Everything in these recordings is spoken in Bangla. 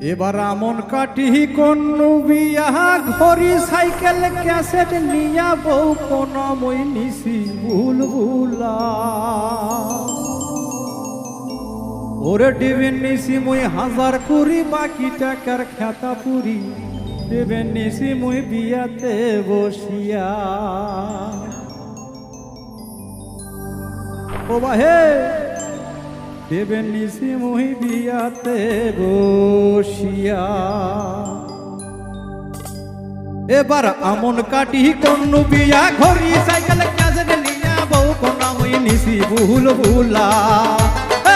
এবার আমন কাটি কোন বিয়া, ঘড়ি, সাইকেল, ক্যাসেট নিয়া বউ কোন মই নিছি ভুল ভুলা। ওরে ডিবেন নিছি মই হাজার কুড়ি, বাকি টাকার খেতা পুরি। দেবেন নিছি মই বিয়াতে বসিয়া। ও বাহে! দেবেন নিশি মহি বিয়াতে বসিয়া। এবার আমন কাটি কোন বিয়া ঘড়ি, সাইকেল ক্যাসেট নিয়া বউ কোন মই নিশি ভুল ভুলা।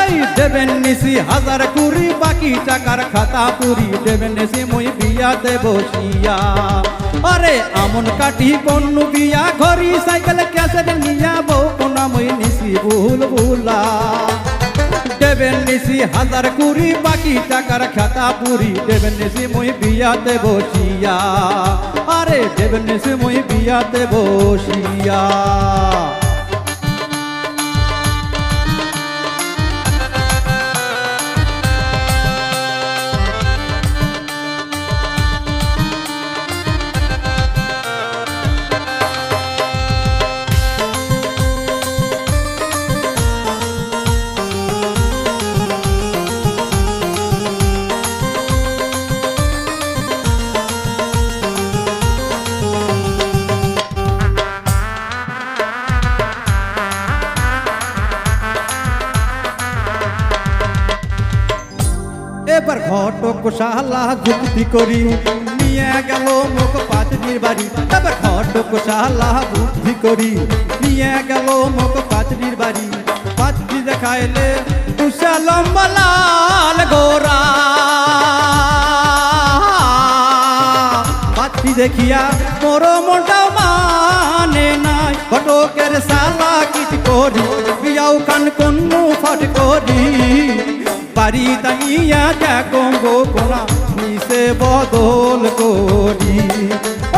এই দেবেন নিশি হাজার কুড়ি, বাকি টাকার খাতা পুরি, দেবেন নিশি মই বিয়াতে বসিয়া। আরে আমন কাটি কোন বিয়া ঘড়ি, সাইকেল ক্যাসেট নিয়া বউ কোন মই নিশি ভুল ভুলা। নিশি হাজার কুড়ি, বাকি টাকার খাতা পুরি। দেবেন নিশি মুই বিয়াতে বসিয়া। আরে দেবেন নিশি মুই বিয়াতে বসিয়া। ঘটক শালা যুক্তি করি। নিয়ে গেল মুখ পাঁচনির বাড়ি এবার ঘটক শালা বুদ্ধি করি। নিয়ে গেল মুখ পাঁচনির বাড়ি পাঁচটি দেখাইলে তুষা লম্বা লাল গোরা। পাচ্ছি দেখিয়া মোর মনটাও মানে নাই। ঘটকের সালা কিট করি। বিয়াও কান কন্নু ফট করি। বাড়ি দাঁড়িয়া দেখো গো নিশে বদল করি।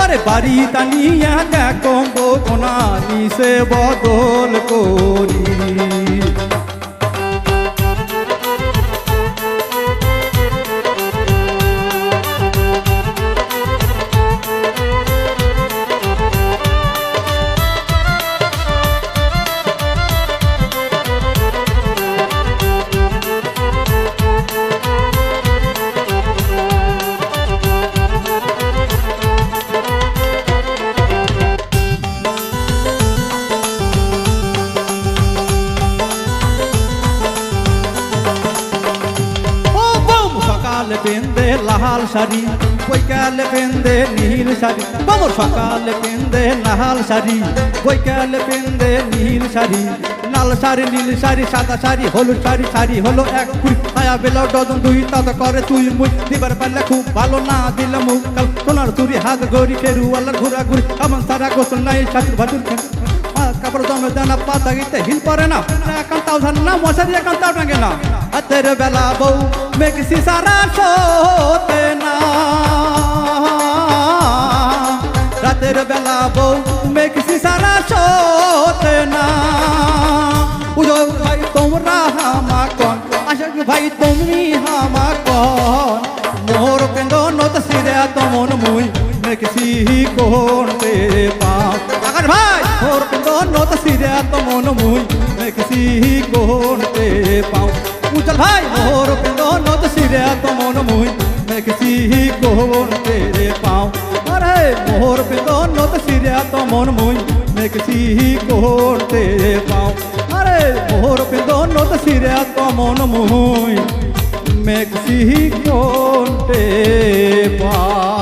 আরে বাড়ি দাঁড়িয়া দেখো গো নিশে বদল করি। পেন্দে শাড়ি, বৈকাল পেন্দে নীল শাড়ি। বম সকাল পেন্দে লাল শাড়ি, বৈকাল পেন্দে নীল শাড়ি। লাল শাড়ি, নীল শাড়ি, সাদা শাড়ি, হলুদ শাড়ি শাড়ি হলো এক কুড়ি। আয়া বেলা ডজন দুই, তত করে তুই মুই। দিবার পারলে খুব ভালো না দিলে মুখ কাল। সোনার চুরি, হাত গড়ি ফেরু আল্লাহ ঘুরা ঘুরি এমন সারা গোসল নাই, শাশুর ভাতুর কাপড় দমে দানা, পাতা গিতে হিল পরে না। একান্তাও ধান না, মশারি একান্তাও টাঙ্গে না। হাতের বেলা বউ মেঘসি সারা সোতে না রাতের বেলা বউ মেঘসি সারা সোতে না উজো ভাই তোমরা হামা কন আশাক ভাই তুমি হামা কন মোর কেন্দ্র নত সিরে তমন মুই মেঘসি কোনতে পাও আকার ভাই মোর কেন্দ্র নত সিরে তমন মুই মেঘসি কোনতে পাও উজ্জ্বল ভাই মোর নত সিরে তমন মুই। মেঘসি কোনতে পাও। আরে মোর নত সিরে তমন মুই। মেঘসি কোনতে পাও। আরে মোর নত সিরে তমন মুই। মেঘসি কোনতে পাও।